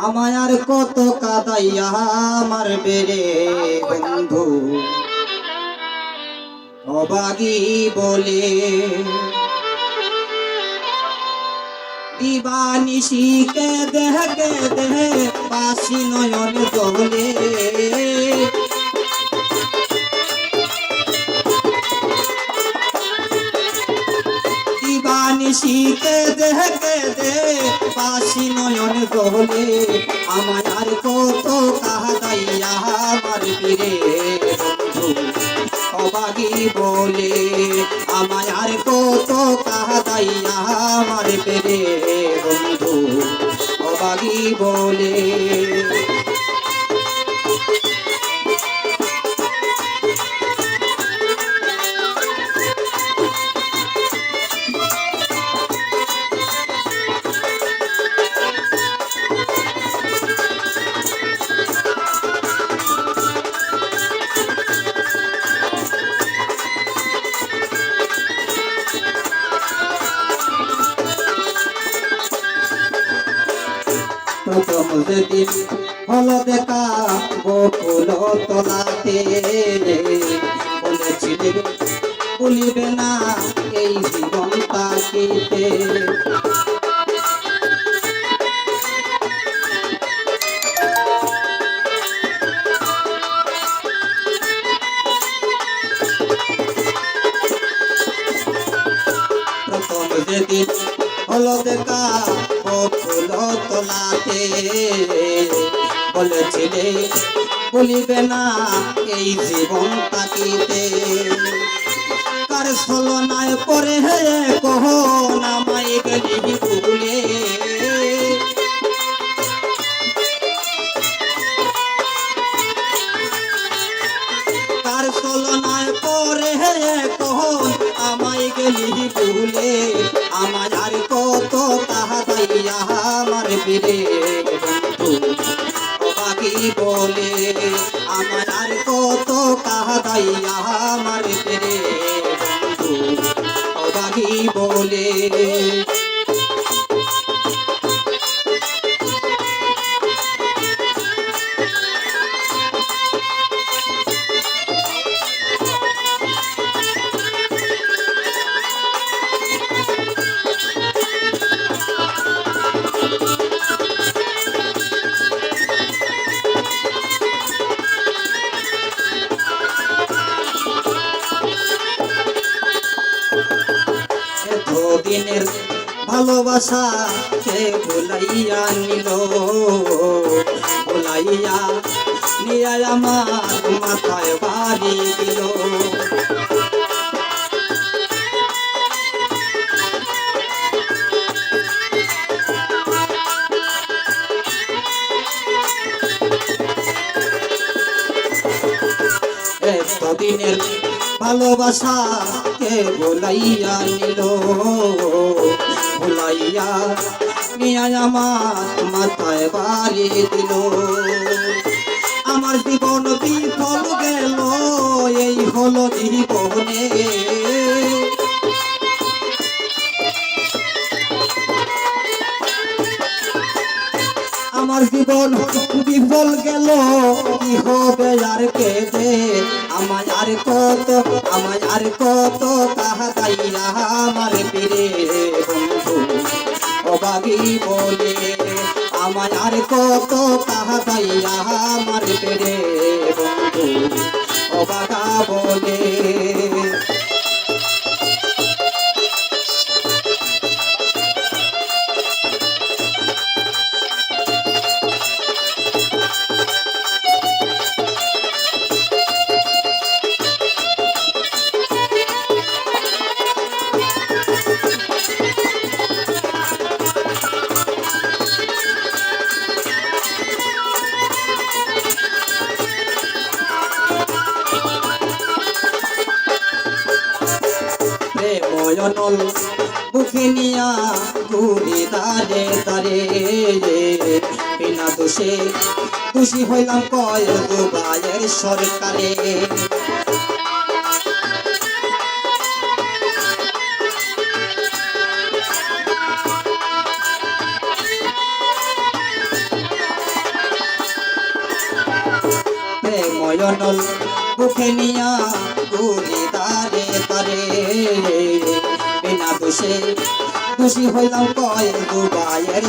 আমায় আর কত কাদাইয়া আমার বেড়ে বন্ধু? অবাগি বলে, দিবানিশি কে দেহ কে দেহ পাশি নয়ন দোলে কে দেহ কে দে, পাশি নয়ন দোলে আমায় আর কত কাহাদাইয়া আমার বন্ধু? অবাগি বলে, আমায় আর কত কাহাদাইয়া আমার পেরে বন্ধু? অবাগি বলে প্রথম যেদিন হলো দেখা বকুল তলাতে বলেছিলেন বলিবে না এই জীবন তাকিতে প্রথম যেদিন হলো দেখা বকুল বলেছিলে না, এই জীবন তাকিতে কার ছলনায় পরে হে কহ নামাই গেলি ভুলে কার ছলনায় পরে হে কহ আমায় গেলি ভুলে কত তাহা দাইয়া আমার বীরে বাকি বলে, আমার আর কত কাহা দাইয়া আমার বীরে বাকি বলে দিনের ভালোবাসা কে ভুলাইয়া নিল? ভুলাইয়া নিয়ে আমার মাথায় বাড়ি দিল। এতদিনের ভালোবাসা কে ভুলাইয়া নিল। ভুলাইয়া নিয়ে আমার মাথায় বাড়ি দিল। আমার জীবন বিফল গেল, এই হলো জীবনে। আমার জীবন বিফল গেল, কি হবে আর কে আমায় আর কত আমায় আর কত কাহা তাইয়া আমার পীরে বন্ধু। অবাগি বলে আমায় আর কত কাহা তাইয়া আমার পীরে বন্ধু। অবাগা বলে প্রেময়নল বুকে নিয়া ঘুরি দারে দারে বিনা দোষে খুশি হইলাম কয় দুবাইয়ের সরকারে। ময়নল বুকে নিয়া ঘুরি দারে তারে বিনা খুশি হইলাম কয় দুবাইয়ের